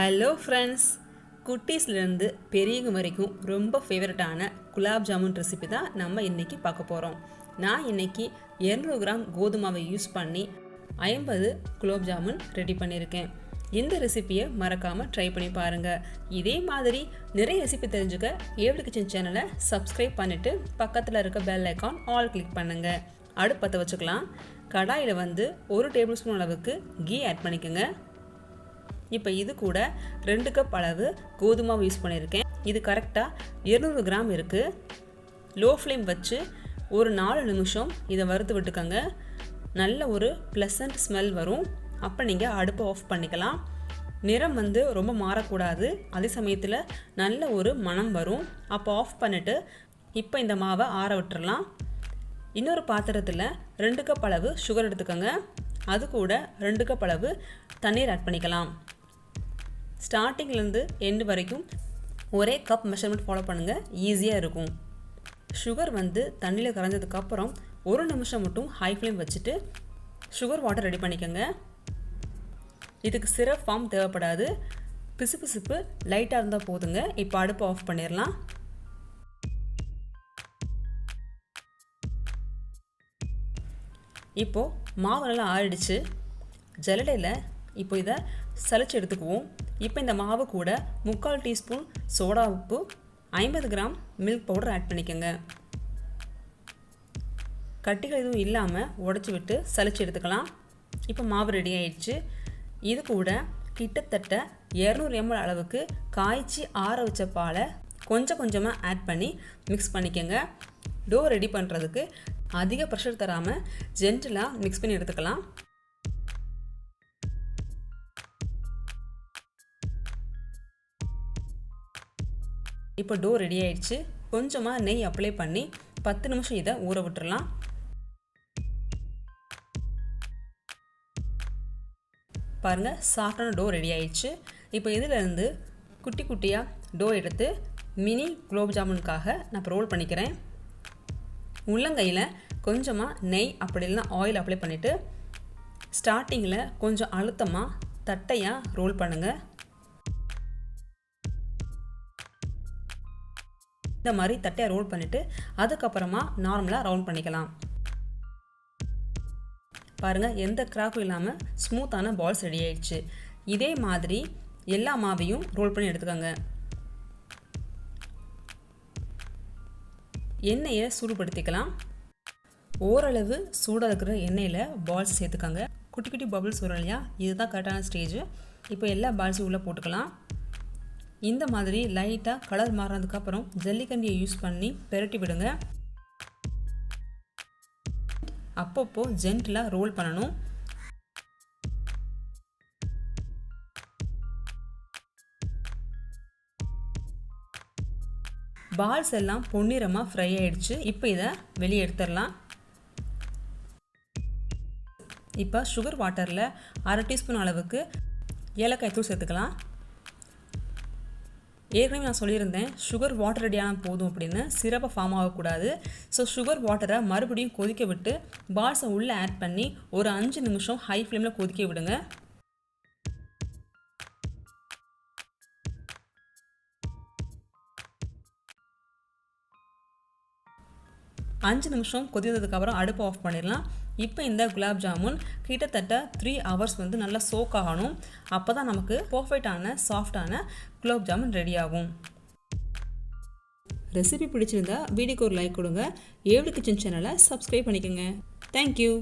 Hello friends குட்டீஸ்லேருந்து பெரியவங்க வரைக்கும் ரொம்ப ஃபேவரட்டான குலாப் ஜாமுன் ரெசிபி தான் நம்ம இன்றைக்கி பார்க்க போகிறோம் நான் இன்றைக்கி 200 கிராம் கோதுமாவை யூஸ் பண்ணி ஐம்பது குலோப் ஜாமுன் ரெடி பண்ணியிருக்கேன். இந்த ரெசிபியை மறக்காமல் ட்ரை பண்ணி பாருங்கள் இதே மாதிரி நிறைய ரெசிபி தெரிஞ்சுக்க ஏவடி கிச்சன் சேனலை சப்ஸ்கிரைப் பண்ணிவிட்டு பக்கத்தில் இருக்க பெல் ஐக்கான் ஆல் கிளிக் பண்ணுங்கள் அடுப்பத்தை வச்சுக்கலாம். கடாயில் வந்து ஒரு டேபிள் ஸ்பூன் அளவுக்கு கீ ஆட் பண்ணிக்கோங்க. இப்போ இது கூட ரெண்டு கப் அளவு கோதுமாவை யூஸ் பண்ணியிருக்கேன் இது கரெக்டாக இருநூறு கிராம் இருக்குது லோ ஃப்ளேம் வச்சு ஒரு நாலு நிமிஷம் இதை வறுத்து விட்டுக்கோங்க. நல்ல ஒரு ப்ளசண்ட் ஸ்மெல் வரும். அப்போ நீங்கள் அடுப்பை ஆஃப் பண்ணிக்கலாம். நிறம் வந்து ரொம்ப மாறக்கூடாது. அதே சமயத்தில் நல்ல ஒரு மணம் வரும். அப்போ ஆஃப் பண்ணிவிட்டு இப்போ இந்த மாவை ஆற விட்டுறலாம். இன்னொரு பாத்திரத்தில் ரெண்டு கப் அளவு சுகர் எடுத்துக்கோங்க. அது கூட ரெண்டு கப் அளவு தண்ணீர் ஆட் பண்ணிக்கலாம். ஸ்டார்டிங்லேருந்து எண்டு வரைக்கும் ஒரே கப் மெஷர்மெண்ட் ஃபாலோ பண்ணுங்கள் ஈஸியாக இருக்கும். சுகர் வந்து தண்ணியில் கரைஞ்சதுக்கப்புறம் ஒரு நிமிஷம் மட்டும் ஹை ஃப்ளேம் வச்சுட்டு சுகர் வாட்டர் ரெடி பண்ணிக்கோங்க. இதுக்கு சிரப் ஃபார்ம் தேவைப்படாது. பிசுபிசுப்பு லைட்டாக இருந்தால் போதுங்க. இப்போ அடுப்பு ஆஃப் பண்ணிடலாம் இப்போது மாவு நல்லா ஆறிடுச்சு. ஜல்லடையில் இப்போ இதை சலிச்சு எடுத்துக்குவோம். இப்போ இந்த மாவு கூட முக்கால் டீஸ்பூன் சோடா உப்பு ஐம்பது கிராம் மில்க் பவுடர் ஆட் பண்ணிக்கோங்க. கட்டிகள் எதுவும் இல்லாமல் உடச்சி விட்டு சலிச்சு எடுத்துக்கலாம். இப்போ மாவு ரெடி ஆயிடுச்சு. இது கூட கிட்டத்தட்ட இரநூறு எம்எல் அளவுக்கு காய்ச்சி ஆற வச்ச பாலை கொஞ்சம் கொஞ்சமாக ஆட் பண்ணி மிக்ஸ் பண்ணிக்கோங்க. டோ ரெடி பண்ணுறதுக்கு அதிக ப்ரெஷர் தராமல் ஜென்டிலாக மிக்ஸ் பண்ணி எடுத்துக்கலாம். இப்போ டோ ரெடி ஆயிடுச்சு. கொஞ்சமாக நெய் அப்ளை பண்ணி பத்து நிமிஷம் இதை ஊற விட்டுறலாம். பாருங்கள் சாஃப்டான டோ ரெடி ஆயிடுச்சு. இப்போ இதிலேருந்து குட்டி குட்டியாக டோ எடுத்து மினி குலோப் ஜாமுனுக்காக நான் இப்போ ரோல் பண்ணிக்கிறேன். உள்ளங்கையில் கொஞ்சமாக நெய் அப்படி இல்லைனா ஆயில் அப்ளை பண்ணிவிட்டு ஸ்டார்டிங்கில் கொஞ்சம் அழுத்தமாக தட்டையாக ரோல் பண்ணுங்கள் இந்த மாதிரி தட்டையாக ரோல் பண்ணிவிட்டு அதுக்கப்புறமா நார்மலாக ரவுண்ட் பண்ணிக்கலாம். பாருங்கள் எந்த கிராக்கும் இல்லாமல் ஸ்மூத்தான பால்ஸ் ரெடி ஆயிடுச்சு. இதே மாதிரி எல்லா மாவையும் ரோல் பண்ணி எடுத்துக்கோங்க. எண்ணெயை சூடுபடுத்திக்கலாம். ஓரளவு சூடாக இருக்கிற எண்ணெயில் பால்ஸ் சேர்த்துக்கோங்க. குட்டி குட்டி பபுள்ஸ் வரும் இல்லையா? இதுதான் கரெக்டான ஸ்டேஜ் இப்போ எல்லா பால்ஸும் உள்ளே போட்டுக்கலாம். இந்த மாதிரி லைட்டாக கலர் மாறினதுக்கப்புறம் ஜல்லிக்கண்டியை யூஸ் பண்ணி பெரட்டி விடுங்க. அப்பப்போ ஜென்டிலாக ரோல் பண்ணணும். பால்ஸ் எல்லாம் பொன்னிறமாக ஃப்ரை ஆயிடுச்சு. இப்போ இதை வெளியே எடுத்துடலாம். இப்போ சுகர் வாட்டரில் அரை டீஸ்பூன் அளவுக்கு ஏலக்காய் தூள் சேர்த்துக்கலாம். ஏற்கனவே நான் சொல்லியிருந்தேன் சுகர் வாட்டர் ரெடியான போதும் அப்படின்னு சிறப்பாக ஃபார்ம் ஆகக்கூடாது. ஸோ சுகர் வாட்டரை மறுபடியும் கொதிக்க விட்டு பால்ஸை உள்ளே ஆட் பண்ணி ஒரு அஞ்சு நிமிஷம் ஹை ஃப்ளேமில் கொதிக்க விடுங்க. அஞ்சு நிமிஷம் கொதித்ததுக்கப்புறம் அடுப்பு ஆஃப் பண்ணிடலாம். இப்போ இந்த குலாப் ஜாமுன் கிட்டத்தட்ட த்ரீ ஹவர்ஸ் வந்து நல்லா சோக் ஆகணும். அப்போ தான் நமக்கு பர்ஃபெக்டான சாஃப்டான குலாப் ஜாமுன் ரெடி ஆகும். ரெசிபி பிடிச்சிருந்தா வீடியோக்கு ஒரு லைக் கொடுங்க. ஏழு கிச்சன் சேனலை சப்ஸ்கிரைப் பண்ணிக்கோங்க. தேங்க்யூ